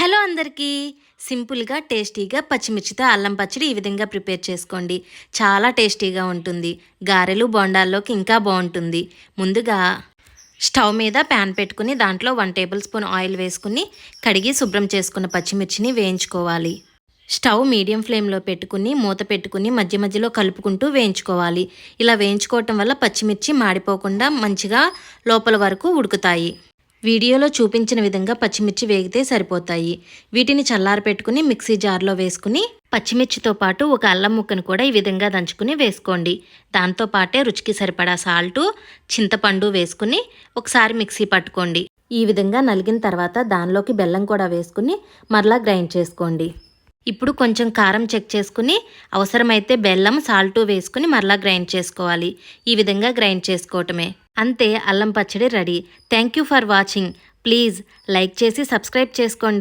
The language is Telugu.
హలో అందరికీ. సింపుల్గా టేస్టీగా పచ్చిమిర్చితో అల్లం పచ్చడి ఈ విధంగా ప్రిపేర్ చేసుకోండి. చాలా టేస్టీగా ఉంటుంది. గారెలు బోండాల్లోకి ఇంకా బాగుంటుంది. ముందుగా స్టవ్ మీద ప్యాన్ పెట్టుకుని దాంట్లో వన్ టేబుల్ స్పూన్ ఆయిల్ వేసుకుని కడిగి శుభ్రం చేసుకున్న పచ్చిమిర్చిని వేయించుకోవాలి. స్టవ్ మీడియం ఫ్లేమ్లో పెట్టుకుని మూత పెట్టుకుని మధ్య మధ్యలో కలుపుకుంటూ వేయించుకోవాలి. ఇలా వేయించుకోవటం వల్ల పచ్చిమిర్చి మాడిపోకుండా మంచిగా లోపల వరకు ఉడుకుతాయి. వీడియోలో చూపించిన విధంగా పచ్చిమిర్చి వేగితే సరిపోతాయి. వీటిని చల్లారపెట్టుకుని మిక్సీ జార్లో వేసుకుని పచ్చిమిర్చితో పాటు ఒక అల్లం ముక్కను కూడా ఈ విధంగా దంచుకుని వేసుకోండి. దాంతో పాటే రుచికి సరిపడా సాల్టు చింతపండు వేసుకుని ఒకసారి మిక్సీ పట్టుకోండి. ఈ విధంగా నలిగిన తర్వాత దానిలోకి బెల్లం కూడా వేసుకుని మరలా గ్రైండ్ చేసుకోండి. ఇప్పుడు కొంచెం కారం చెక్ చేసుకుని అవసరమైతే బెల్లం సాల్టు వేసుకుని మరలా గ్రైండ్ చేసుకోవాలి. ఈ విధంగా గ్రైండ్ చేసుకోవటమే. అంతే అల్లం పచ్చడి ready. Thank you for watching. Please like చేసి సబ్స్క్రైబ్ చేసుకోండి.